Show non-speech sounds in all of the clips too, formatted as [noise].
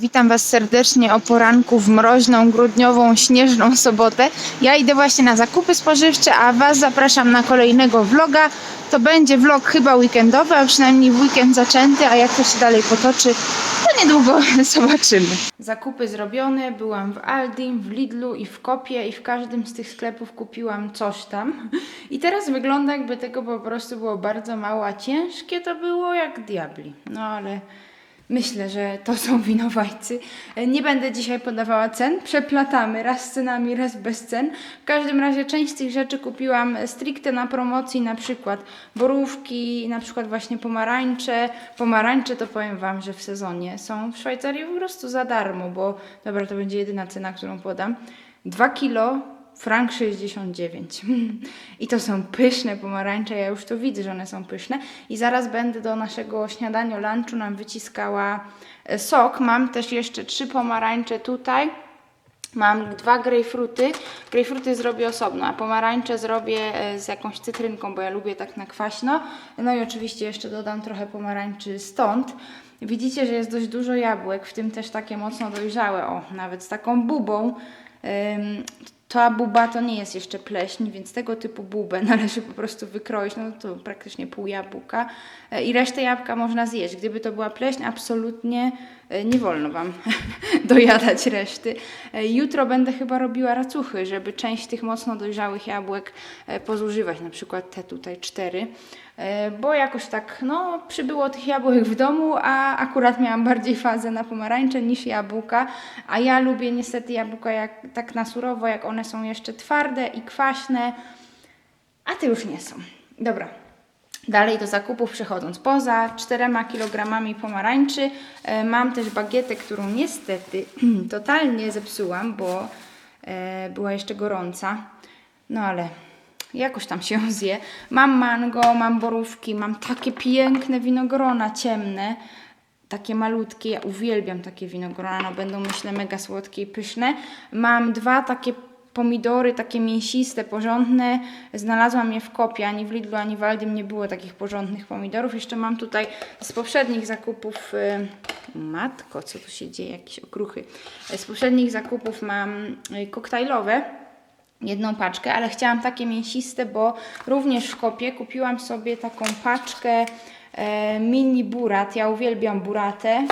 Witam Was serdecznie o poranku w mroźną, grudniową, śnieżną sobotę. Ja idę właśnie na zakupy spożywcze, a Was zapraszam na kolejnego vloga. To będzie vlog chyba weekendowy, a przynajmniej w weekend zaczęty, a jak to się dalej potoczy, to niedługo [laughs] zobaczymy. Zakupy zrobione, byłam w Aldi, w Lidlu i w Kopie i w każdym z tych sklepów kupiłam coś tam. I teraz wygląda jakby tego po prostu było bardzo mało, a ciężkie to było jak diabli. No ale... Myślę, że to są winowajcy. Nie będę dzisiaj podawała cen, przeplatamy raz z cenami, raz bez cen. W każdym razie część z tych rzeczy kupiłam stricte na promocji, na przykład borówki, na przykład właśnie pomarańcze. Pomarańcze to powiem Wam, że w sezonie są w Szwajcarii po prostu za darmo, bo dobra, to będzie jedyna cena, którą podam. 2 kilo frank 69. [laughs] I to są pyszne pomarańcze, ja już to widzę, że one są pyszne. I zaraz będę do naszego śniadania, lunchu nam wyciskała e, sok. Mam też jeszcze trzy pomarańcze tutaj. Mam dwa grejpfruty. Grejpfruty zrobię osobno, a pomarańcze zrobię e, z jakąś cytrynką, bo ja lubię tak na kwaśno. No i oczywiście jeszcze dodam trochę pomarańczy stąd. Widzicie, że jest dość dużo jabłek, w tym też takie mocno dojrzałe. O, nawet z taką bubą. Ta buba to nie jest jeszcze pleśń, więc tego typu bubę [laughs] należy po prostu wykroić. No to praktycznie pół jabłka. E, I resztę jabłka można zjeść. Gdyby to była pleśń, absolutnie nie wolno Wam [laughs] dojadać reszty. E, Jutro będę chyba robiła racuchy, żeby część tych mocno dojrzałych jabłek e, pozużywać. Na przykład te tutaj cztery. E, Bo jakoś tak, no, przybyło tych jabłek w domu, a akurat miałam bardziej fazę na pomarańcze niż jabłka. A ja lubię niestety jabłka jak, tak na surowo, jak one są jeszcze twarde i kwaśne, a te już nie są. Dobra. Dalej do zakupów przechodząc. Poza 4 kg pomarańczy e, mam też bagietę, którą niestety [clears throat] totalnie zepsułam, bo e, była jeszcze gorąca. No ale jakoś tam się [laughs] zje. Mam mango, mam borówki, mam takie piękne winogrona ciemne, takie malutkie. Ja uwielbiam takie winogrona, no będą myślę mega słodkie i pyszne. Mam dwa takie pomidory, takie mięsiste, porządne. Znalazłam je w Kopie, ani w Lidlu, ani w Aldim nie było takich porządnych pomidorów. Jeszcze mam tutaj z poprzednich zakupów, y, matko, co tu się dzieje, jakieś okruchy. Z poprzednich zakupów mam y, koktajlowe, jedną paczkę, ale chciałam takie mięsiste, bo również w Kopie kupiłam sobie taką paczkę e, mini burat. Ja uwielbiam buratę.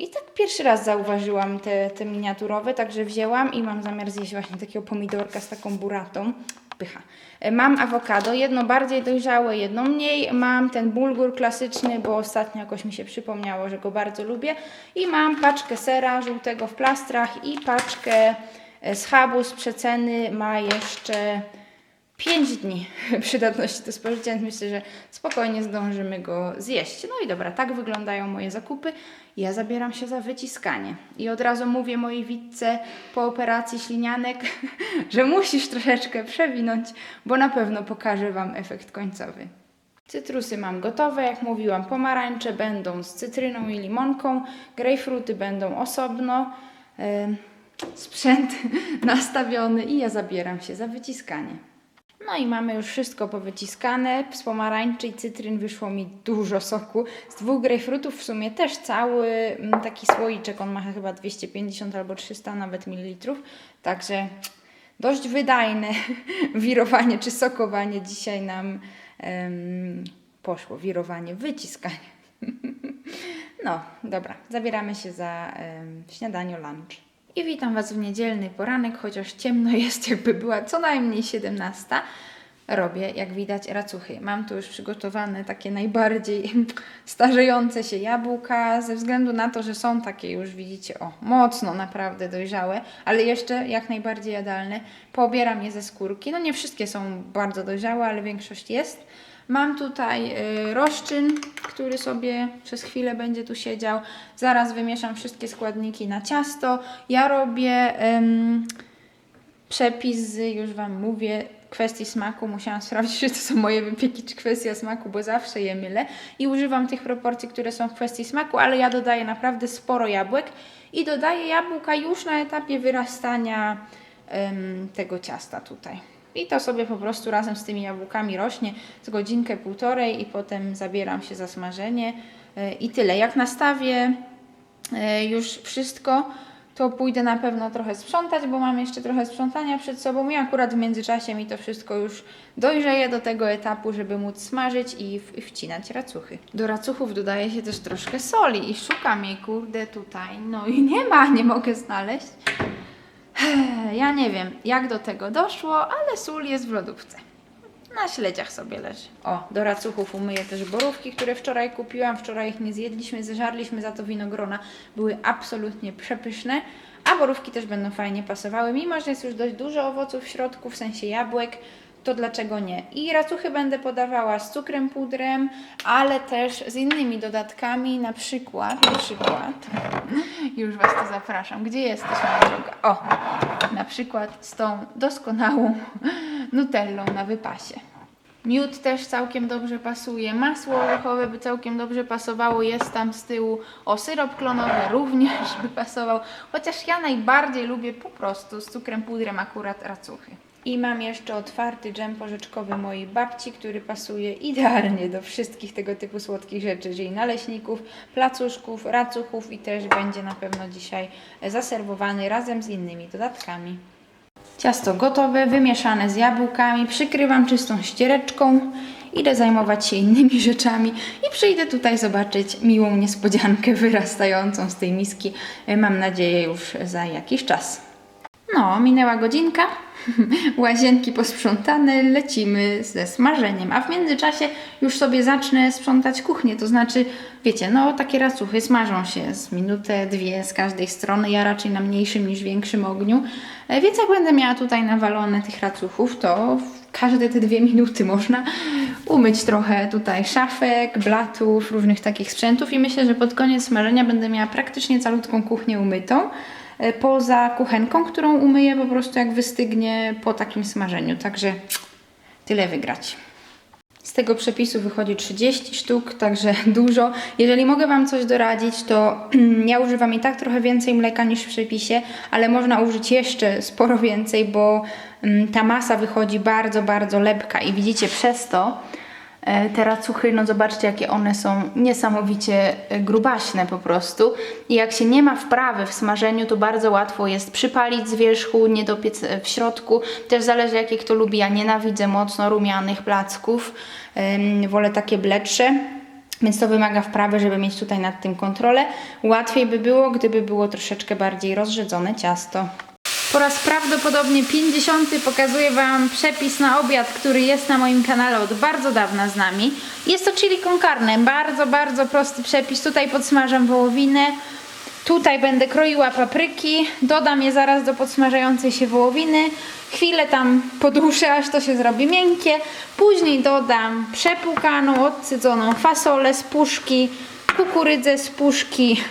I tak pierwszy raz zauważyłam te, te miniaturowe, także wzięłam i mam zamiar zjeść właśnie takiego pomidorka z taką buratą. Pycha. E, Mam awokado, jedno bardziej dojrzałe, jedno mniej. Mam ten bulgur klasyczny, bo ostatnio jakoś mi się przypomniało, że go bardzo lubię. I mam paczkę sera żółtego w plastrach i paczkę e, schabu z przeceny. Ma jeszcze 5 dni [laughs] przydatności do spożycia, więc myślę, że spokojnie zdążymy go zjeść. No i dobra, tak wyglądają moje zakupy. Ja zabieram się za wyciskanie. I od razu mówię mojej witce po operacji ślinianek, [laughs] że musisz troszeczkę przewinąć, bo na pewno pokażę Wam efekt końcowy. Cytrusy mam gotowe, jak mówiłam, pomarańcze będą z cytryną i limonką, grejpfruty będą osobno. Sprzęt [laughs] nastawiony i ja zabieram się za wyciskanie. No i mamy już wszystko powyciskane. Z pomarańczy i cytryn wyszło mi dużo soku. Z dwóch grejpfrutów w sumie też cały mm, taki słoiczek. On ma chyba 250 albo 300 nawet mililitrów. Także dość wydajne [laughs] wirowanie czy sokowanie dzisiaj nam poszło. Wirowanie, wyciskanie. [laughs] No, dobra, zabieramy się za śniadanie lunch. I witam Was w niedzielny poranek, chociaż ciemno [laughs] jest, jakby była co najmniej 17. Robię, jak widać, racuchy. Mam tu już przygotowane takie najbardziej [laughs] starzejące się jabłka, ze względu na to, że są takie już, widzicie, o, mocno naprawdę dojrzałe, ale jeszcze jak najbardziej jadalne. Poobieram je ze skórki. No nie wszystkie są bardzo dojrzałe, ale większość jest. Mam tutaj y, roszczyn, który sobie przez chwilę będzie tu siedział. Zaraz wymieszam wszystkie składniki na ciasto. Ja robię ym, przepis, już Wam mówię, kwestii smaku. Musiałam [laughs] sprawdzić, czy to są moje wypieki, czy kwestia smaku, bo zawsze je mylę. I używam tych proporcji, które są w kwestii smaku, ale ja dodaję naprawdę sporo jabłek i dodaję jabłka już na etapie wyrastania ym, tego ciasta tutaj. I to sobie po prostu razem z tymi jabłkami rośnie z godzinkę, półtorej i potem zabieram się za smażenie. Yy, I tyle. Jak nastawię e, już wszystko, to pójdę na pewno trochę sprzątać, bo mam jeszcze trochę sprzątania przed sobą i akurat w międzyczasie mi to wszystko już dojrzeje do tego etapu, żeby móc smażyć i wcinać racuchy. Do racuchów dodaje się też troszkę soli i szukam jej, kurde, tutaj. No i nie ma, nie mogę znaleźć. Ja nie wiem, jak do tego doszło, ale sól jest w lodówce. Na śledziach sobie leży. O, do racuchów umyję też borówki, które wczoraj kupiłam. Wczoraj ich nie zjedliśmy, zeżarliśmy za to winogrona. Były absolutnie przepyszne. A borówki też będą fajnie pasowały. Mimo, że jest już dość dużo owoców w środku, w sensie jabłek, to dlaczego nie? I racuchy będę podawała z cukrem pudrem, ale też z innymi dodatkami, na przykład, na przykład, już Was tu zapraszam. Gdzie jesteś, moja droga? O, na przykład z tą doskonałą nutellą na wypasie. Miód też całkiem dobrze pasuje, masło orzechowe by całkiem dobrze pasowało, jest tam z tyłu. O, syrop klonowy również by pasował, chociaż ja najbardziej lubię po prostu z cukrem pudrem akurat racuchy. I mam jeszcze otwarty dżem porzeczkowy mojej babci, który pasuje idealnie do wszystkich tego typu słodkich rzeczy, czyli naleśników, placuszków, racuchów i też będzie na pewno dzisiaj zaserwowany razem z innymi dodatkami. Ciasto gotowe, wymieszane z jabłkami, przykrywam czystą ściereczką, idę zajmować się innymi [laughs] rzeczami i przyjdę tutaj zobaczyć miłą niespodziankę wyrastającą z tej miski, mam nadzieję już za jakiś czas. No, minęła godzinka, [laughs] łazienki posprzątane, lecimy ze smażeniem, a w międzyczasie już sobie zacznę sprzątać kuchnię, to znaczy, wiecie, no takie racuchy smażą się z minutę, dwie z każdej strony, ja raczej na mniejszym niż większym ogniu, E, więc jak będę miała tutaj nawalone tych racuchów, to każde te dwie minuty można umyć trochę tutaj szafek, blatów, różnych takich sprzętów i myślę, że pod koniec smażenia będę miała praktycznie calutką kuchnię umytą poza kuchenką, którą umyję po prostu jak wystygnie po takim smażeniu. Także tyle wygrać. Z tego przepisu wychodzi 30 sztuk, także [laughs] dużo. Jeżeli mogę Wam coś doradzić, to [clears throat] ja używam i tak trochę więcej mleka niż w przepisie, ale można użyć jeszcze sporo więcej, bo mm, ta masa wychodzi bardzo, bardzo lepka i widzicie przez to e, te racuchy, no zobaczcie jakie one są niesamowicie e, grubaśne po prostu. I jak się nie ma wprawy w smażeniu, to bardzo łatwo jest przypalić z wierzchu, nie dopiec e, w środku, też zależy jakie kto lubi, ja nienawidzę mocno rumianych placków, wolę takie bledsze, więc to wymaga wprawy, żeby mieć tutaj nad tym kontrolę. Łatwiej by było, gdyby było troszeczkę bardziej rozrzedzone ciasto. Po raz prawdopodobnie 50 pokazuję Wam przepis na obiad, który jest na moim kanale od bardzo dawna z nami. Jest to chili con carne, bardzo, bardzo prosty przepis. Tutaj podsmażam wołowinę, tutaj będę kroiła papryki, dodam je zaraz do podsmażającej się wołowiny, chwilę tam poduszę, aż to się zrobi miękkie, później dodam przepłukaną, odcydzoną fasolę z puszki, kukurydzę z puszki,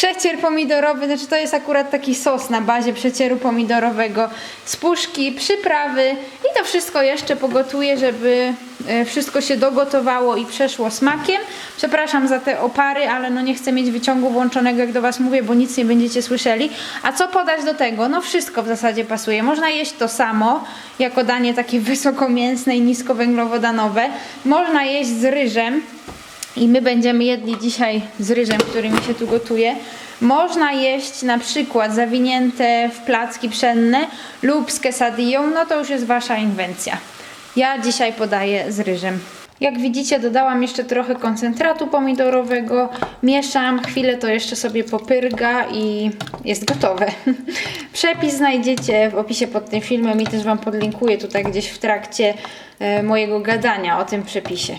przecier pomidorowy, znaczy to jest akurat taki sos na bazie przecieru pomidorowego z puszki, przyprawy i to wszystko jeszcze pogotuję, żeby e, wszystko się dogotowało i przeszło smakiem. Przepraszam za te opary, ale no nie chcę mieć wyciągu włączonego jak do Was mówię, bo nic nie będziecie słyszeli. A co podać do tego? No wszystko w zasadzie pasuje. Można jeść to samo, jako danie takie [laughs] wysokomięsne i niskowęglowodanowe. Można jeść z ryżem, i my będziemy jedli dzisiaj z ryżem, który mi się tu gotuje. Można jeść na przykład zawinięte w placki pszenne lub z quesadillą, no to już jest Wasza inwencja. Ja dzisiaj podaję z ryżem. Jak widzicie dodałam jeszcze trochę koncentratu pomidorowego, mieszam, chwilę to jeszcze sobie popyrga i jest gotowe. [laughs] Przepis znajdziecie w opisie pod tym filmem i też Wam podlinkuję tutaj gdzieś w trakcie e, mojego gadania o tym przepisie.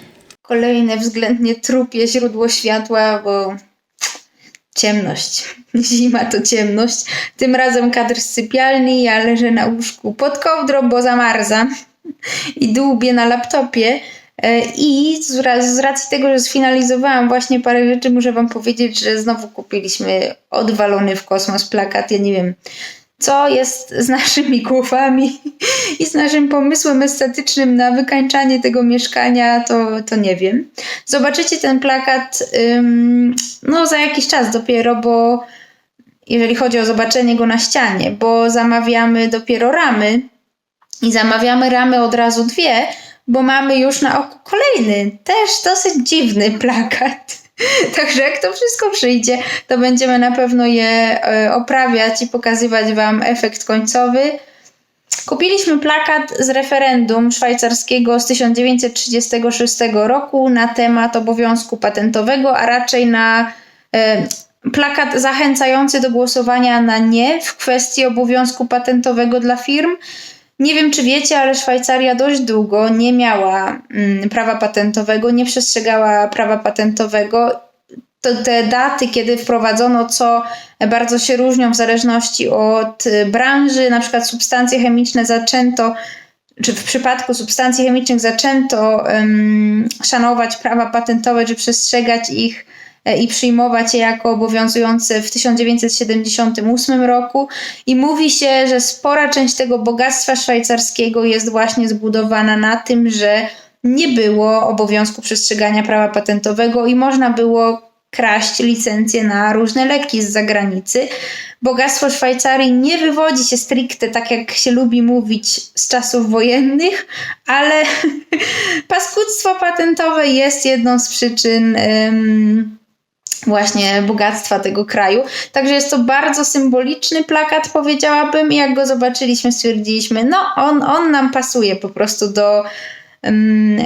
Kolejne względnie trupie źródło światła, bo ciemność. [laughs] Zima to ciemność. Tym razem kadr z sypialni. Ja leżę na łóżku pod kołdrą, bo zamarzam i dłubię na laptopie. E, I z ra- z racji tego, że sfinalizowałam właśnie parę rzeczy, muszę Wam powiedzieć, że znowu kupiliśmy odwalony w kosmos plakat. Ja nie wiem, co jest z naszymi głowami i z naszym pomysłem estetycznym na wykańczanie tego mieszkania, to, to nie wiem. Zobaczycie ten plakat ym, no za jakiś czas dopiero, bo jeżeli chodzi o zobaczenie go na ścianie, bo zamawiamy dopiero ramy i zamawiamy ramy od razu dwie, bo mamy już na oku kolejny, też dosyć dziwny plakat. [laughs] Także jak to wszystko przyjdzie, to będziemy na pewno je e, oprawiać i pokazywać Wam efekt końcowy. Kupiliśmy plakat z referendum szwajcarskiego z 1936 roku na temat obowiązku patentowego, a raczej na e, plakat zachęcający do głosowania na nie w kwestii obowiązku patentowego dla firm. Nie wiem, czy wiecie, ale Szwajcaria dość długo nie miała mm, prawa patentowego, nie przestrzegała prawa patentowego. To te daty, kiedy wprowadzono co, bardzo się różnią w zależności od y, branży. Na przykład substancje chemiczne zaczęto, czy w przypadku substancji chemicznych zaczęto um, szanować prawa patentowe, czy przestrzegać ich i przyjmować je jako obowiązujące w 1978 roku. I mówi się, że spora część tego bogactwa szwajcarskiego jest właśnie zbudowana na tym, że nie było obowiązku przestrzegania prawa patentowego i można było kraść licencje na różne leki z zagranicy. Bogactwo Szwajcarii nie wywodzi się stricte, tak jak się lubi mówić, z czasów wojennych, ale [laughs] paskudztwo patentowe jest jedną z przyczyn. Um, właśnie bogactwa tego kraju. Także jest to bardzo symboliczny plakat, powiedziałabym, i jak go zobaczyliśmy, stwierdziliśmy, no on, on nam pasuje po prostu do,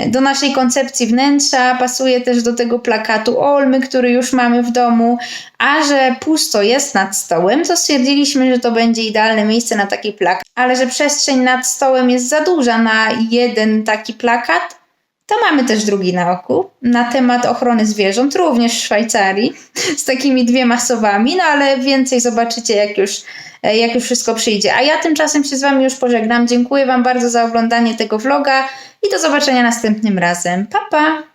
do naszej koncepcji wnętrza, pasuje też do tego plakatu Olmy, który już mamy w domu, a że pusto jest nad stołem, to stwierdziliśmy, że to będzie idealne miejsce na taki plakat, ale że przestrzeń nad stołem jest za duża na jeden taki plakat, to mamy też drugi na oku na temat ochrony zwierząt, również w Szwajcarii, z takimi dwiema sowami, no ale więcej zobaczycie, jak już, jak już wszystko przyjdzie. A ja tymczasem się z Wami już pożegnam. Dziękuję Wam bardzo za oglądanie tego vloga i do zobaczenia następnym razem. Pa, pa!